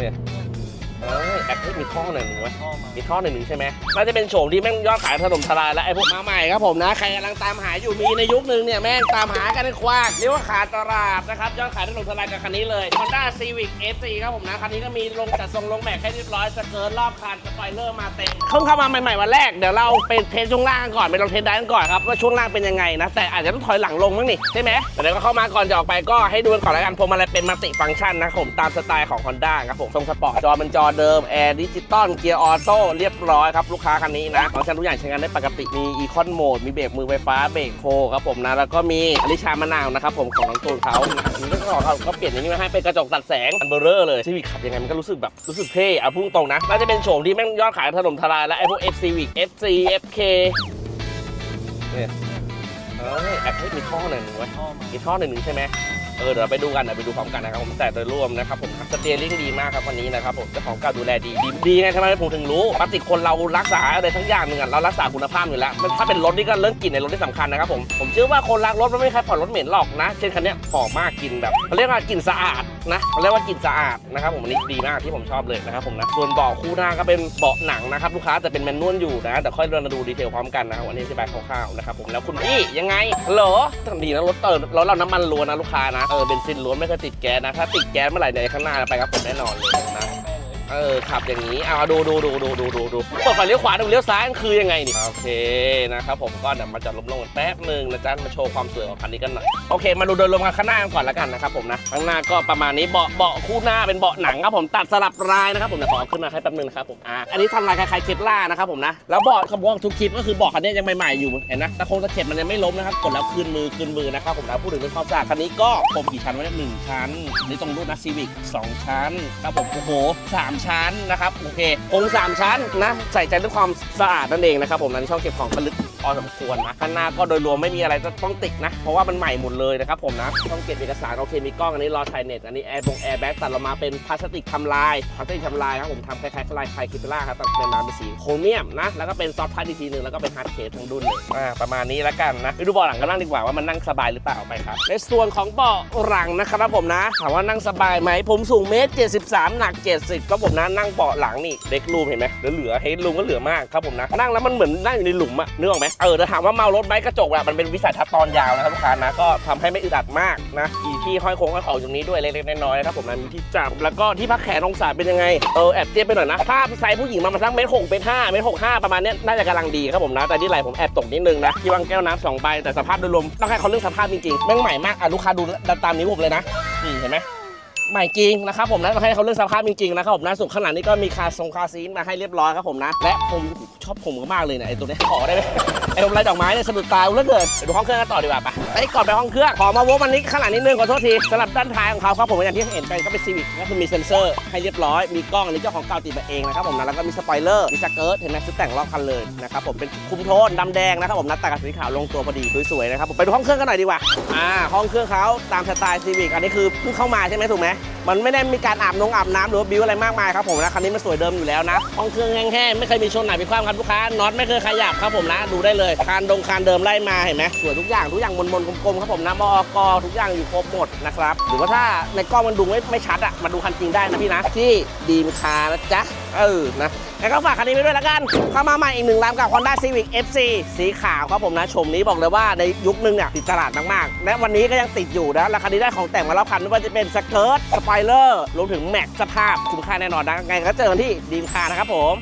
ya เฮ้ยมีท่อหน่อยหนึ่งไหมพ่อมามีท่อหนึ่งหนึ่งใช่ไหมน่าจะเป็นโฉมที่แม่งยอดขายถล่มทลายแล้วไอ้พวกมาใหม่ครับผมนะ ใครกำลังตามหาอยู่มีในยุคนึงเนี่ยแม่งตามหากันในควากเรียกว่าขาดตลาดนะครับยอดขายถล่มทลายกับคันนี้เลย Honda Civic FC ครับผมนะคันนี้ก็มีลงจัดทรงลงแม็กให้เรียบร้อยสเกิร์ตรอบคันสปอยเลอร์มาเต็มเพิ่งเข้ามาใหม่ๆวันแรกเดี๋ยวเราไปเทสช่วงล่างก่อนไปลองเทสได้กันก่อนครับว่าช่วงล่างเป็นยังไงนะแต่อาจจะต้องถอยหลังลงมั้งนี่ใช่ไหมแต่เดี๋ยวก็เข้ามาก่อนจะออกไปก็ให้ดูกันก่อนแล้วกันพวงมาลัยเป็นมัลติฟังก์ชันนะผมตามสไตล์ของ Honda ครับผมทรงสปอร์ตจอเป็นจอเดิมแอร์ดิจิตอลเกียร์ออโต้เรียบร้อยครับลูกค้าคันนี้นะฟังก์ชันทุกอย่างใช้งานได้ปกติมีอีคอนโหมดมีเบรกมือไฟฟ้าเบรกโฮครับผมนะแล้วก็มีอลิชามะนาวนะครับผมของน้องตูนเขานี่ก็ของเขาก็เปลี่ยนอย่างนี้มาให้เป็นกระจกตัดแสงอันเบอร์เรอร์เลยซีวิคขับยังไงมันก็รู้สึกแบบรู้สึกเท่เอาพุ่งตรงนะน่าจะเป็นโฉมที่แม่งยอดขายถล่มทลายแล้วไอ้พวก F Civic FC FK เนี่ยเอ้ยแอปเฮ้มีท่อหน่อยหนึ่งไหมพ่อมาอีกท่อหนึ่งใช่ไหม เออเดี๋ยวเราไปดูกันเดี๋ยวไปดูพร้อมกันนะครับผมแต่โดยรวมนะครับผมสเตียริ่งดีมากครับวันนี้นะครับผมเจ้าของเก่าดูแลดีดีดีไงทำไมผมถึงรู้ปกติคนเรารักษาอะไรทั้งอย่างหนึ่งอะเรารักษาคุณภาพอยู่แล้วมันถ้าเป็นรถนี่ก็เรื่องกลิ่นในรถที่สำคัญนะครับผมผมเชื่อว่าคนรักรถมันไม่มีใครผ่อนรถเหม็นหรอกนะเช่นคันเนี้ยหอมมากกลิ่นแบบเขาเรียกว่ากลิ่นสะอาด นะเขาเรียกว่ากลิ่นสะอาดนะครับผมอันนี้ดีมากที่ผมชอบเลยนะครับผมนะส่วนเบาะคู่หน้าก็เป็นเบาะหนังนะครับลูกค้าแต่เป็นแมนนวลอยู่นะแต่ค่อยเรามาดูดีเทลพร้อมกันนะครับวันนี้อธิบายคร่าวๆนะครับผมแล้วคุณพี่ยังไงเหรอทำดีนะรถเติมรถเราน้ำมันล้วนนะลูกค้านะเออเบนซินล้วนไม่เคยติดแก๊สนะถ้าติดแก๊สเมื่อไหร่ในข้างหน้าไปกับผมแน่นอนเลย เลยเออขับอย่างนี้เอาดูดูดูดูดูดูดูเปิดไฟเลี้ยวขวาดูเลี้ยวซ้ายมันคือยังไงนี่โอเคนะครับผมก็เดี๋ยวมาจอดลมลงกันแป๊บหนึ่งนะจ๊ะมาโชว์ความสวยของคันนี้กันหน่อยโอเค มาดูโดยรวมกันข้างหน้ากันก่อนแล้วกันนะครับผมนะข้างหน้าก็ประมาณนี้เบาะเบาะคู่หน้าเป็นเบาะหนังครับผมตัดสลับลายนะครับผมเดี๋ยวขอเอาขึ้นมาให้แป๊บหนึงนะครับผมอ่าอันนี้ทำลายคล้ายๆเคปล่านะครับผมนะแล้วเบาะขบวนทุกคลิปก็คือเบาะคันนี้ยังใหม่ๆอยู่เห็นนะตะโคงตะเข็บมันยังไม่ล้มนะครับกดแล้วคืนมือคืนมือนะครับผมนะพูดถึงเรื่องความสะอาดคันนี้ก็ผมกี่ชั้นไว้เนี่ยหนึ่งชั้นนี่ตรงรุ่นนะซีวิกสองชั้นครับผมโอ้โหสามชั้นนะครับโอเคคงสามชั้นนะใส่ใจเรื่องความสะอาดนั่นเองนะครับผมนะในช่องเก็บของก็ลึก พอสมควรนะข้างหน้าก็โดยรวมไม่มีอะไรจะต้องติดนะ เพราะว่ามันใหม่หมดเลยนะครับผมนะต้องเก็บเอกสารโอเคมีกล้องอันนี้รอไทยเน็ตอันนี้แอร์บงแอร์แบ็กตัดเรามาเป็นพลาสติกทำลายพลาสติกทำลายครับผมทำคล้ายๆลายไคคิปล่าครับตัดเป็นมาเป็นสีโครเมียมนะแล้วก็เป็นซอฟต์พาร์ทอีกทีหนึ่งแล้วก็เป็นฮาร์ดเคสทั้งดุนเลยอ่าประมาณนี้แล้วกันนะไปดูเบาะหลังกันบ้างดีกว่าว่ามันนั่งสบายหรือเปล่าไปครับในส่วนของเบาะหลังนะครับผมนะถามว่านั่งสบายไหมผมสูงเมตร73หนัก 70ครับผมนะนั่งเบาะหลังนี่เด็กรูมเห็นไหมเหลือเฮดรูมก็เหลือมากครับผมนะนั่งแล้วมันเหมือนนั่งอยู่ในหลุมอะนึกออกไหมเออแต่ถามว่าเมารถไบค์กระจกอะมันเป็นวิสัยทัศน์ตอนยาวนะครับลูกค้านะก็ทำให้ไม่อึดอัดมากนะอีที่ห้อยโค้งห้อยเข่าตรงนี้ด้วยเล็กๆน้อยๆนะครับผมนะมีที่จับแล้วก็ที่พักแขนองศาเป็นยังไงเออแอบเตี้ยไปหน่อยนะถ้าไซส์ผู้หญิงมามาสักเมตรหกเมตรห้าเมตรหกห้าประมาณเนี้ยน่าจะกำลังดีครับผมนะแต่ที่ไหลผมแอบตกนิดนึงนะที่วางแก้วน้ำสองใบแต่สภาพโดยรวมต้องให้เขาเรื่องสภาพจริงๆแม่งใหม่มากอะลูกค้าดูตามนิ้วผมเลยนะนี่เห็นไหม ใหม่จริงนะครับผมนะต้องให้เขาเลือกสภาพจริงๆนะครับผมนะส่วนข้างหลังนี่ก็มีคาทรงคาซีนมาให้เรียบร้อยครับผมนะ และผมชอบผมมากเลยเนี่ยไอ้ตัวนี้ขอได้ไหมไอ้ลมลายดอกไม้เนี่ยสะดุดตาเหลือเกินไปดูห้องเครื่องกันต่อดีกว่าปะไอ้ยก่อนไปห้องเครื่องขอมาโวมันนี้ข้างหลังนิดนึงขอโทษทีสำหรับด้านท้ายของเขาครับผมอย่างที่เห็นไปก็เป็นซีวิกก็คือมีเซ็นเซอร์ให้เรียบร้อยมีกล้องอันนี้เจ้าของเก่าติดมาเองนะครับผมนะแล้วก็มีสปอยเลอร์มีสเกิร์ตเห็นไหมชุดแต่งรอบคันเลยนะครับผมเป็นคุมโทนดำแดงนะครับผมนัดตัดกับสีขาวลงตัวพอดีสวยๆนะครับผมไปดูห้องเครื่องกันหน่อยดีกว่าอ่าห้องเครื่องเขาตามสไตล์ซีวิกอันนี้คือเพิ่งเข้ามาใช่ไหมถูกไหม back. มันไม่ได้มีการอาบนงอาบน้ำหรือว่าบิวอะไรมากมายครับผมนะคันนี้มันสวยเดิมอยู่แล้วนะห้องเครื่องแห้งๆไม่เคยมีชนไหนมีความครับลูกค้าน็อตไม่เคยขยับครับผมนะดูได้เลยคานดงคานเดิมไล่มาเห็นไหมสวยทุกอย่างทุกอย่างมนๆกลมๆครับผมนะมอกทุกอย่างอยู่ครบหมดนะครับหรือว่าถ้าในกล้องมันดูไม่ไม่ชัดอะมาดูคันจริงได้นะพี่นะที่ดีมคานะจ๊ะเออนะแล้วก็ฝากคันนี้ไว้ด้วยละกัน เข้ามาใหม่อีกหนึ่งลำกับ Honda Civic FC สีขาวครับผมนะ ชมนี้บอกเลยว่าในยุคนึงเนี่ยติดตลาดมากๆ และวันนี้ก็ยังติดอยู่นะ และคันนี้ได้ของแต่งมาแล้วคันไม่ว่าจะเป็นสเกิร์ตสปไฟเลอร์รวมถึงแม็กสภาพคุ้มค่าแน่นอนนะไงก็เจอกันที่ดีมคาร์นะครับผม